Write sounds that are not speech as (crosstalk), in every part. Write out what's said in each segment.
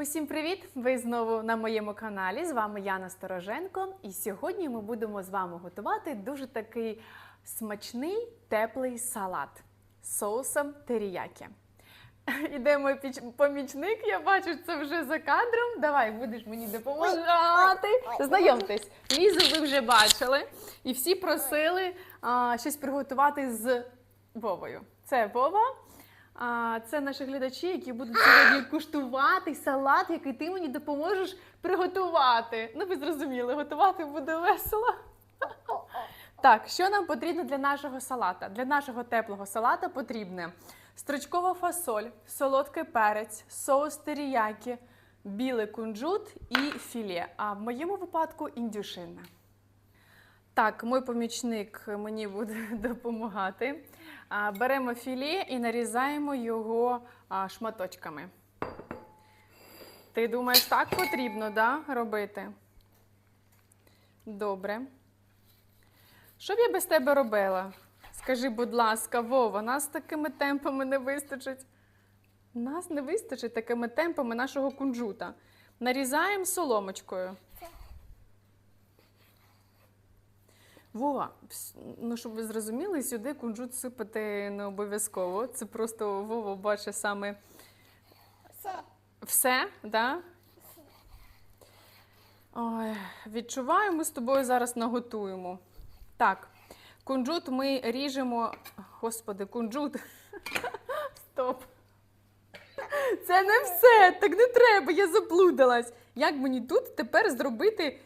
Усім привіт! Ви знову на моєму каналі. З вами Яна Стороженко. І сьогодні ми будемо з вами готувати дуже такий смачний теплий салат з соусом теріякі. (laughs) Іде мій помічник, я бачу це вже за кадром. Давай, будеш мені допомагати. Знайомтесь, Лізу ви вже бачили, і всі просили а, щось приготувати з Вовою. Це Вова. А, це наші глядачі, які будуть сьогодні куштувати салат, який ти мені допоможеш приготувати. Ну, ви зрозуміли, готувати буде весело. Так, що нам потрібно для нашого салата? Для нашого теплого салата потрібне стручкова фасоль, солодкий перець, соус теріякі, білий кунжут і філе. А в моєму випадку індюшина. Так, мій помічник мені буде (laughs) допомагати. Беремо філе і нарізаємо його шматочками. Ти думаєш, так потрібно да, робити? Добре. Що б я без тебе робила? Скажи, будь ласка, Вова, нас такими темпами не вистачить. Нас не вистачить такими темпами нашого кунжута. Нарізаємо соломочкою. Вова, ну щоб ви зрозуміли, сюди кунжут сипати не обов'язково. Це просто Вова бачить саме Все. все, да? Ой, відчуваю, ми з тобою зараз наготуємо. Так, кунжут ми ріжемо. Господи, кунжут. (laughs) Стоп. Це не все. Так не треба, я заблудилась. Як мені тут тепер зробити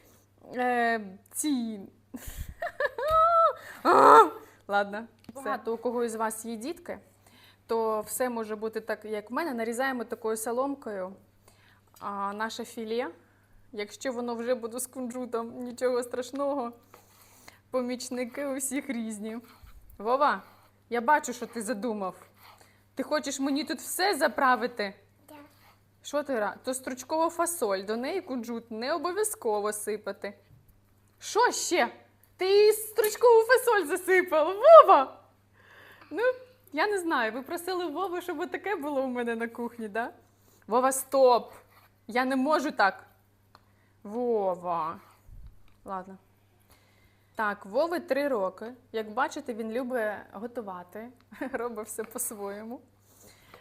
е, ці. Ладно, багато у кого із вас є дітки, то все може бути так, як в мене. Нарізаємо такою соломкою а, наше філе. Якщо воно вже буде з кунжутом, нічого страшного. Помічники у всіх різні. Вова, я бачу, що ти задумав. Ти хочеш мені тут все заправити? Да. Що ти ра? То стручкова фасоль, до неї кунжут не обов'язково сипати. Що ще? Ти стручкову фасоль засипав. Вова! Ну, я не знаю. Ви просили Вову, щоб таке було у мене на кухні, да? Вова, стоп! Я не можу так. Вова. Ладно. Так, Вови три роки. Як бачите, він любить готувати, (laughs) робить все по-своєму.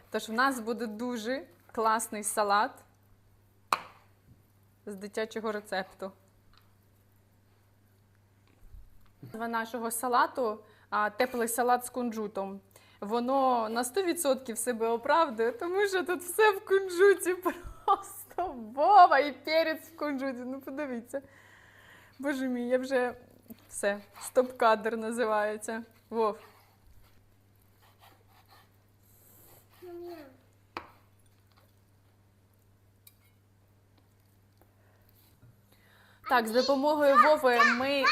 Тож в нас буде дуже класний салат з дитячого рецепту. Нашого салату теплий салат з кунжутом. Воно на 100% себе оправдує, тому що тут все в кунжуті (laughs) просто Вова і перець в кунжуті. Ну подивіться. Боже мій, я вже все, стоп-кадр називається. Вов. Так, з допомогою Вови ми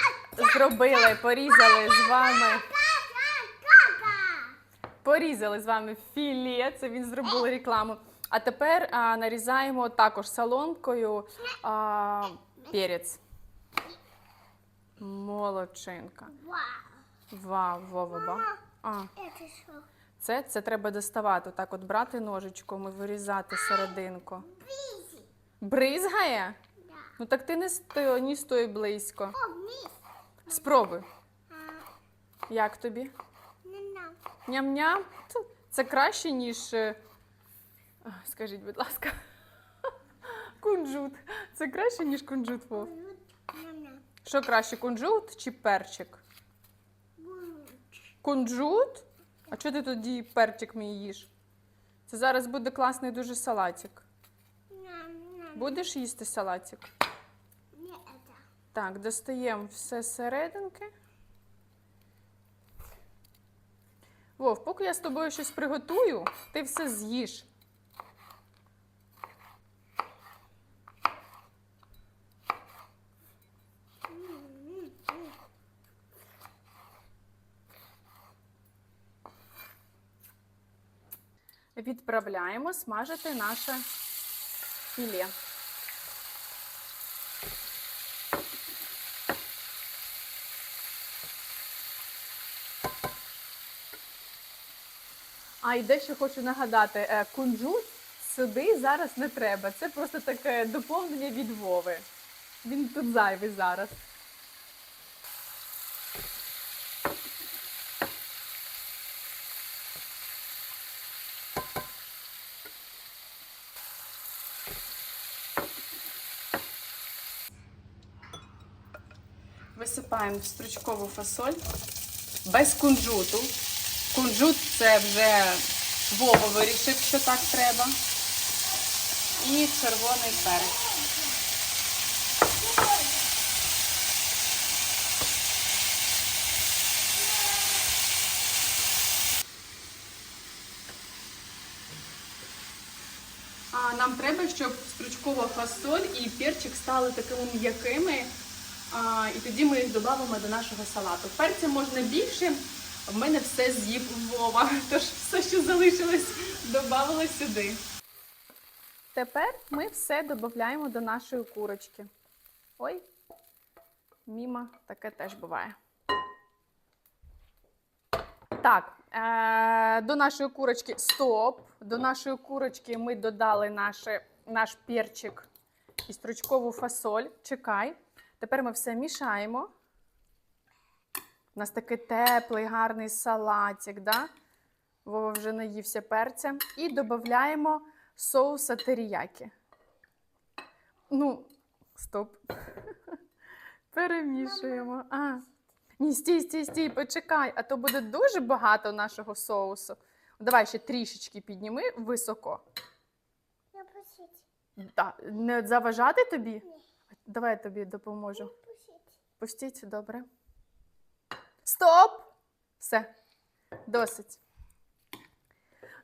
зробили, порізали з вами. Порізали з вами філе, це він зробив рекламу. А тепер а, нарізаємо також соломкою а, перець. Молодчинка. Вау. Вау, Вова. А, це, це треба доставати. Так, от брати ножичком і вирізати серединку. Бризгає? Ну так ти не стой, не стой близько. О. Спробуй. Як тобі? ням-ням. Ням-ням. Це краще, ніж. е, Скажіть, будь ласка. (laughs) Кунжут. Це краще, ніж кунжут Вов. Що краще, кунжут чи перчик? Кунжут? А чого ти тоді перчик мій їш? Це зараз буде класний дуже салатик. Будеш їсти салатик? Так, достаємо все з серединки. Вов, поки я з тобою щось приготую, ти все з'їш. Відправляємо смажити наше філе. А і дещо хочу нагадати: е, кунжут сюди зараз не треба. Це просто таке доповнення від Вови. Він тут зайвий зараз. Висипаємо стручкову фасоль без кунжуту. Кунжут це вже Вова вирішив, що так треба. І червоний перець. Нам треба, щоб стручкова фасоль і перчик стали такими м'якими. І тоді ми їх додамо до нашого салату. Перця можна більше. В мене все з'їв Вова, тож все, що залишилось, додавала сюди. Тепер ми все додаємо до нашої курочки. Ой, міма, таке теж буває. Так, е- до нашої курочки стоп. До нашої курочки ми додали наше, наш перчик і стручкову фасоль. Чекай. Тепер ми все мішаємо. У нас такий теплий, гарний салатик, да? Вова вже наївся перцем. І додаємо соуса теріякі. Ну, стоп. (laughs) Перемішуємо. А. Ні, стій, стій, стій, почекай, а то буде дуже багато нашого соусу. Давай ще трішечки підніми високо. Пустить. Да, не заважати тобі? Ні. Давай я тобі допоможу. Пустіть, добре. Стоп! Все, досить.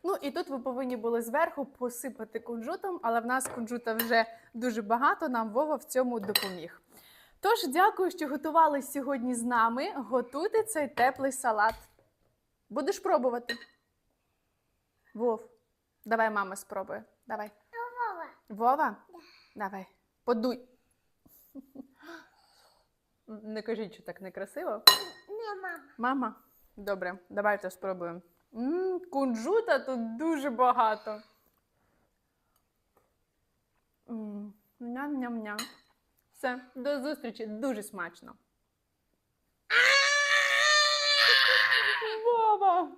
Ну і тут ви повинні були зверху посипати кунжутом, але в нас кунжута вже дуже багато, нам Вова в цьому допоміг. Тож, дякую, що готували сьогодні з нами. Готуйте цей теплий салат. Будеш пробувати? Вов, давай мама спробує. Давай. Вова. Вова? Давай. Подуй. (laughs) Не кажіть, що так некрасиво мама. Мама. Добре, давайте спробуємо. М, Кунжута тут дуже багато. Ням-ням-ням. Все, до зустрічі, дуже смачно. (laughs) Вова!